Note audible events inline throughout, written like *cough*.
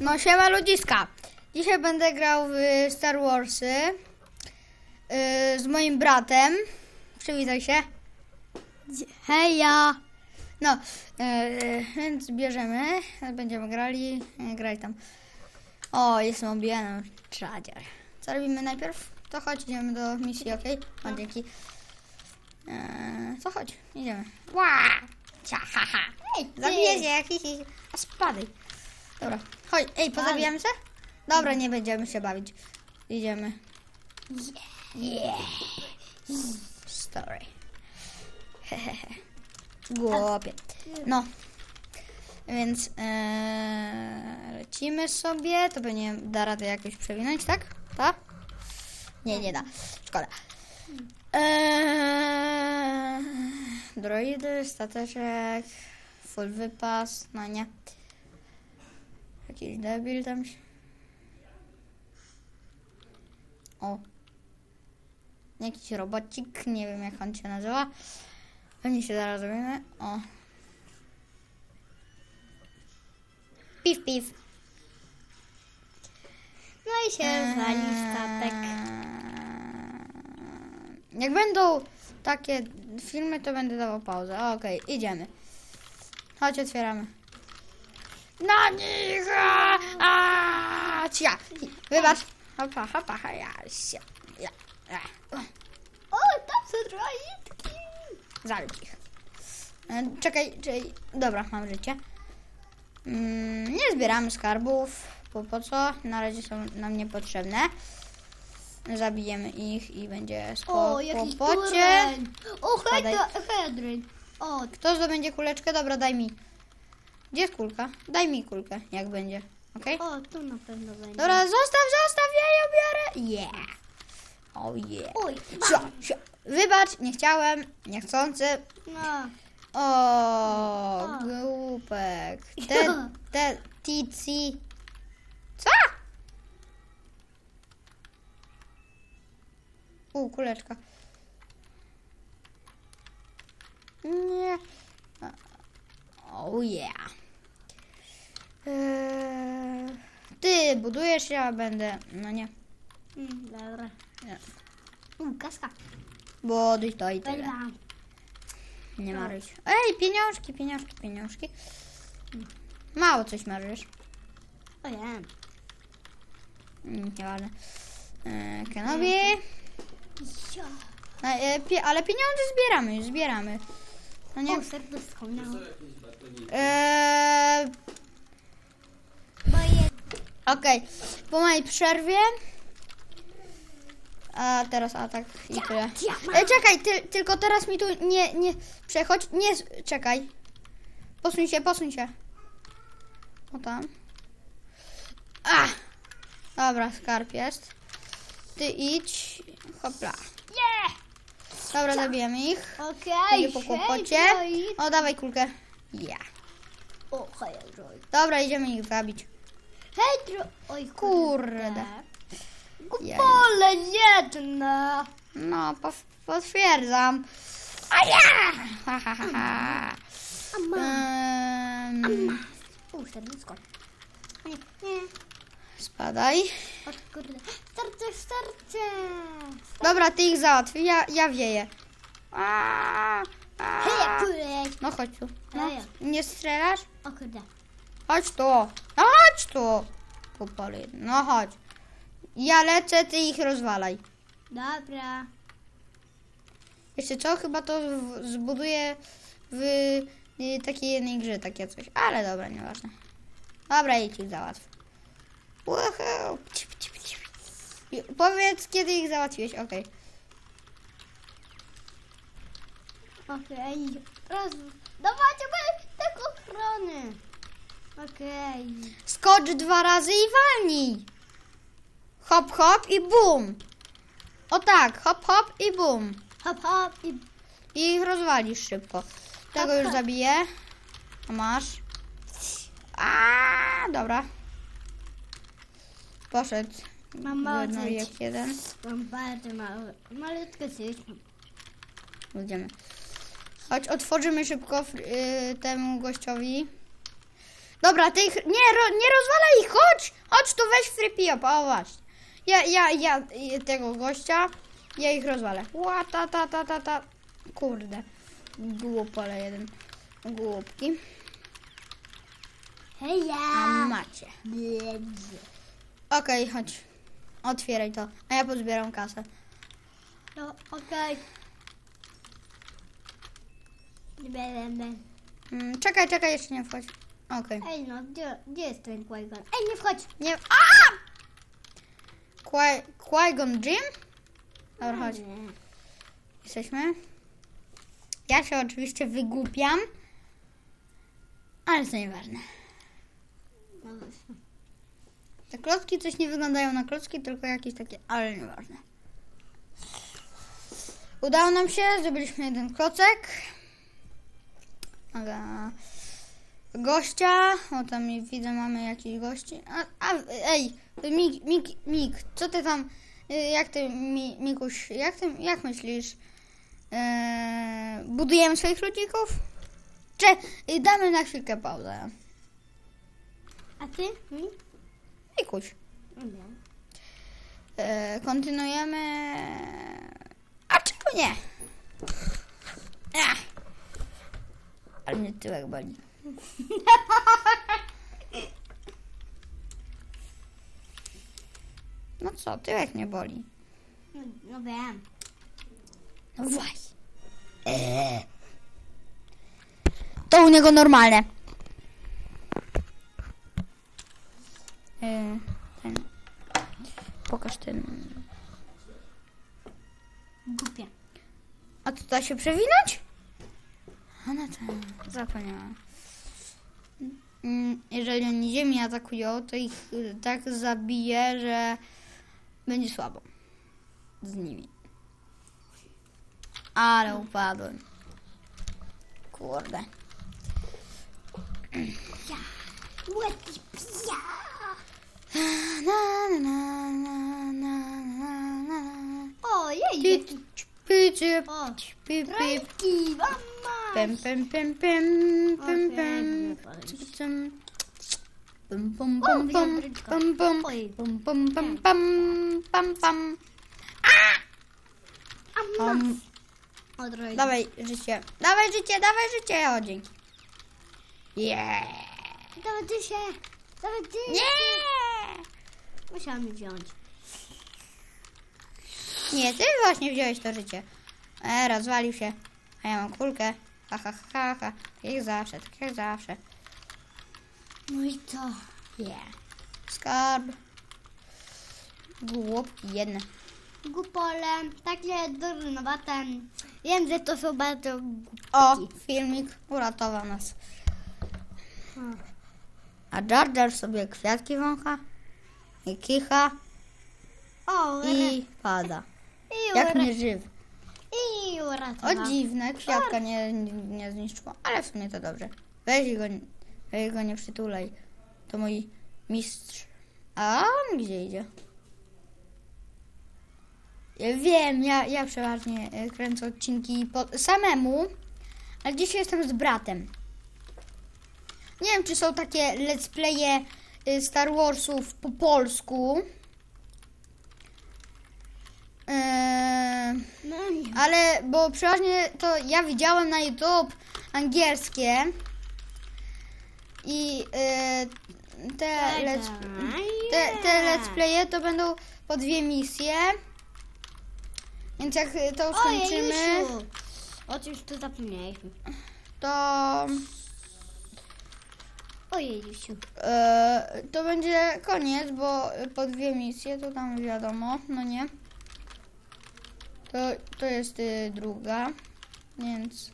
No siema ludziska. Dzisiaj będę grał w Star Warsy yy, z moim bratem. Przywitaj się. Heja. No, yy, więc bierzemy, będziemy grali, yy, graj tam. O, jestem obijany, czadzier. Co robimy najpierw? To chodź, idziemy do misji, okej? Okay? O, dzięki. Yy, co chodź, idziemy. Ła! Cia, ha, ha. Ej, zabiję się, hi, hi. A spadaj. Dobra, chodź, ej, pozabijamy się? Dobra, nie będziemy się bawić. Idziemy. Yeah. Story. Hehehe. *laughs* Głupie. No. Więc ee, lecimy sobie. To pewnie da radę jakoś przewinąć, tak? Tak? Nie, nie da. Szkoda. Eee, droidy, stateczek, full wypas, no nie. Jakiś debil tam się... O. Jakiś robocik, nie wiem jak on się nazywa. Pewnie się zaraz dowiemy. O. Pif, pif. No i się zwali statek. Eee, Jak będą takie filmy, to będę dawał pauzę. Okej, idziemy. Chodź, otwieramy. Na nich! a, Cia! Wybacz. Hopa, hopa, ha, ja, się. Ja, ja. O, tam są droidki. Zabić ich. E, Czekaj, czekaj. Dobra, mam życie. Mm, nie zbieramy skarbów, bo po co? Na razie są nam niepotrzebne. Zabijemy ich i będzie O, po jakiś kłopocie. O. O, Kto zdobędzie kuleczkę? Dobra, daj mi. Gdzie jest kulka? Daj mi kulkę, jak będzie. Okej? o, tu na pewno będzie. Dobra, zostaw, zostaw, ja ją biorę. Yeah. Oh yeah. Oj, Sio, sio. Wybacz, nie chciałem, niechcący. no. O, O. głupek. *laughs* Te, te, tici. Co? U, kuleczka. Nie. Oh yeah. Eee, ty budujesz, ja będę. No nie. Mm, Dobra. Nie. U, kaska. Buduj to i tyle. Dobra. Nie maruj. Ej, pieniążki, pieniążki, pieniążki. Mało coś marzysz. O, ja. Mm, Nieważne. E, Kenobi. Sio. E, e, pie, ale pieniądze zbieramy, już zbieramy. No nie. O, serduszko miało. E, Bo je... Okej, po mojej przerwie. A teraz atak i tyle. E, czekaj, ty, tylko teraz mi tu nie, nie przechodź. Nie, czekaj. Posuń się, posuń się. O tam. A! Dobra, skarb jest. Ty idź. Hopla. Nie! Dobra, zabijemy ich. Okej, Będzie po kłopocie. hej, droid. O, dawaj kulkę. Ja. Droid. Dobra, idziemy ich zabić. Hej, dro... Oj, Kurde. Pole jedne. No, po- potwierdzam. A ja! Ha, ha, ha, ha. U, serduszko. Nie, nie. spadaj. O kurde. Starcie, starcie. Dobra, ty ich załatw. Ja, ja wieję. A, a. Hej, kurde. No chodź tu. No, nie strzelasz? O kurde. Chodź tu. No chodź tu. Kupoli. No chodź. Ja lecę, ty ich rozwalaj. Dobra. Jeszcze co? Chyba to w- zbuduję w y, takiej jednej grze takie coś. Ale dobra, nieważne. Dobra, idź ich załatw. Powiedz, kiedy ich załatwiłeś. Okej. Okej. Roz... Dawajcie tak ochrony. Okej. Skocz dwa razy i walnij. Hop, hop i bum. O tak, hop, hop i bum. Hop, hop i... I rozwalisz szybko. Tego Hop, już hop. zabiję. A masz. A, dobra. Poszedł. Mam mało dzieci. jak jeden. Mam bardzo małe, malutkie dzieci. Idziemy. Chodź, otworzymy szybko y, temu gościowi. Dobra, ty ich... Nie, ro, nie rozwalaj ich, chodź! 3PO, o właśnie. Ja, ja, ja tego gościa, ja ich rozwalę. Ła, ta, ta, ta, ta, ta. Kurde. Głupole jeden. Głupki. Hej, A ja. macie. Okej, chodź. Otwieraj to, a ja pozbieram kasę. No, okej. Będę. Mm, czekaj, czekaj, jeszcze nie wchodź. Okej. Ej, no, gdzie, gdzie jest ten Qui-Gon? Ej, nie wchodź. Nie. A! Qui- Qui-Gon Jim? Dobra, chodź. Jesteśmy. Ja się oczywiście wygłupiam. Ale to nieważne. No, Te klocki coś nie wyglądają na klocki, tylko jakieś takie, ale nieważne. Udało nam się, zrobiliśmy jeden klocek. Aga. Gościa, o tam widzę, mamy jakiś gości. A, a ej, Mik, Mik, Mik, co ty tam, y, jak ty, Mi, Mikuś, jak ty, jak myślisz? Eee, budujemy swoich ludzików? Czy damy na chwilkę pauzę? A ty? Hmm? Mikuś. Nie. E, kontynuujemy. A czemu nie? Ach. Ale mnie tyłek boli. No co, tyłek mnie boli. No, no wiem. No właśnie. Eee. To u niego normalne. E, ten. Pokaż ten. Głupia. A tu da się przewinąć? A no to zapomniałam. Mm, Jeżeli oni ziemi atakują, to ich y, tak zabije, że będzie słabo z nimi. Ale upadłem. Kurde. Łeki psia. Na, na, na, na, na, na. Ojej, Pem, pem, pem, pem, pem, pem. Pum, pum, pum, pum, pum, pum. Pum, pum, pum, pum, pum, pum. Um. Dawaj życie, dawaj życie, dawaj życie, o dzięki. Yeah. Dawaj się. Dawaj ty. Nie! Musiałam wziąć. Nie, ty właśnie wziąłeś to życie. E, rozwalił się. A ja mam kulkę. Ha, ha, ha, ha. Tak jak zawsze, tak jak zawsze. No i co? Yeah. Skarb. Głupki jedne. Głupole, takie durnowate. Wiem, że to są bardzo głupki. O, filmik uratował nas. A Jar Jar sobie kwiatki wącha i kicha O, i pada. i, Jak ura- nie żyw. O dziwne, kwiatka nie, nie, zniszczyła, ale w sumie to dobrze. Weź go, weź go nie przytulaj. To mój mistrz. A on gdzie idzie? Ja wiem, ja, ja przeważnie e, kręcę odcinki po, samemu, ale dzisiaj jestem z bratem. Nie wiem, czy są takie let's playe y, Star Warsów po polsku. Eee, No nie. ale, bo przeważnie to ja widziałem na YouTube angielskie i e, te, let's, te, te let's playe to będą po dwie misje. Więc jak to skończymy, O czymś tu zapomnieliśmy. to, Ojej, Jusiu. e, to będzie koniec, bo po dwie misje to tam wiadomo, no nie. To, to jest y, druga, więc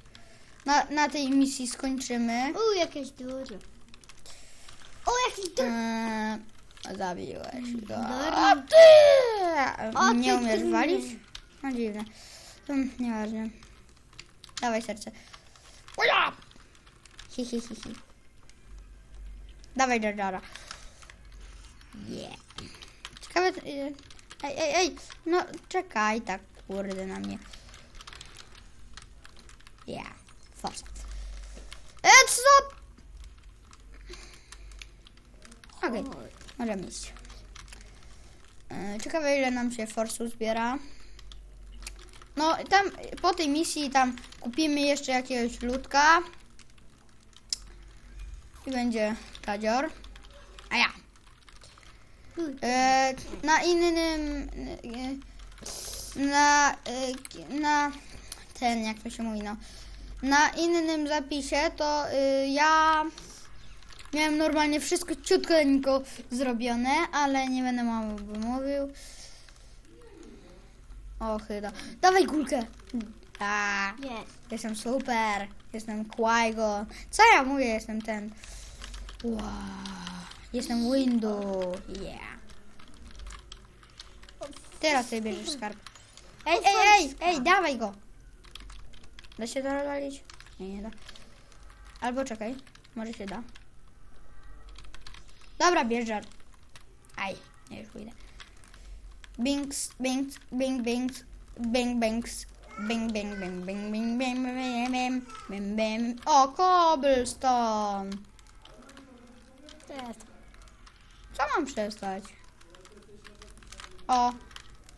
na, na tej misji skończymy. U, jakieś dużo. O, jakiś du... Eee, zabiłeś go. Dobra. A ty! O, nie ty, umiesz ty. walić? No dziwne. Hmm, nieważne. Dawaj serce. Uja! Hi, hi, hi, hi. Dawaj Jar Jara. Yeah. Ciekawe... y, Ej, ej, ej! No czekaj tak, kurde na mnie. Yeah. Forza. E, co? Okej. Możemy iść. E, Ciekawe ile nam się forsu zbiera. No tam po tej misji tam kupimy jeszcze jakiegoś ludka. I będzie kadzior. A ja. E, na innym e, na, e, na ten jak to się mówi no na innym zapisie to y, ja miałem normalnie wszystko ciutko zrobione, ale nie będę mało mówił. O chyba. Dawaj kulkę. A, Jest. jestem super. Jestem Quaigo. Co ja mówię? Jestem ten. Wow. Jestem Windu. Yeah. Teraz sobie bierzesz skarb. Ej, ej, ej, ej, dawaj go. Da się to rozwalić? Nie, nie da. Albo czekaj, może się da. Dobra, bierz żart. Aj, nie już pójdę. Binks, binks, bing, binks, bing, binks, bing, bing, bing, bing, bing, bing, bing, bing, bing, bing. O, cobblestone. Co mam przestać? O,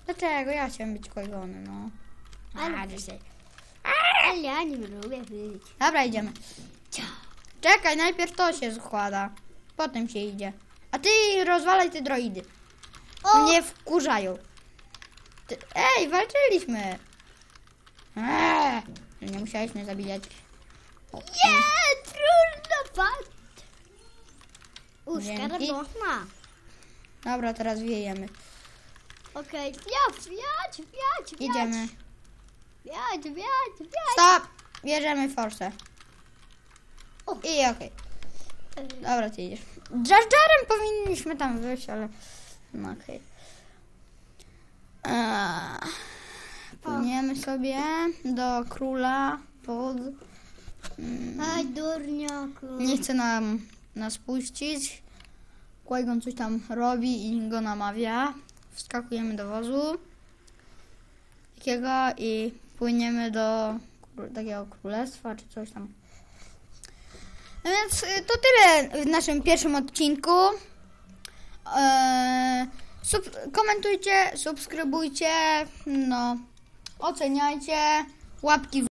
dlaczego? Ja chciałem być kojgony, no. Ale-. Ale ja nie lubię być. Dobra, idziemy. Czekaj, najpierw to się składa. Potem się idzie. A ty rozwalaj te droidy. O! Mnie wkurzają. Ty, ej, walczyliśmy. Eee, nie musiałeś zabijać. O, Nie, trudno. Uszka można. Dobra, teraz wiejemy. Okej, wiać, wiać, wiać, wiać. Idziemy. Wiać, wiać, wiać. Stop! Bierzemy forsę. I okej. Dobra, ty idziesz. Jar Jarem powinniśmy tam wyjść, ale... No okej. Eee, Płyniemy sobie do króla pod... Mm, Aj, durniaku. Nie chce nam nas puścić. Qui-Gon coś tam robi i go namawia. Wskakujemy do wozu. Takiego i płyniemy do takiego królestwa czy coś tam. No Więc y, to tyle w naszym pierwszym odcinku. Eee, sub- komentujcie, subskrybujcie, no, oceniajcie, łapki w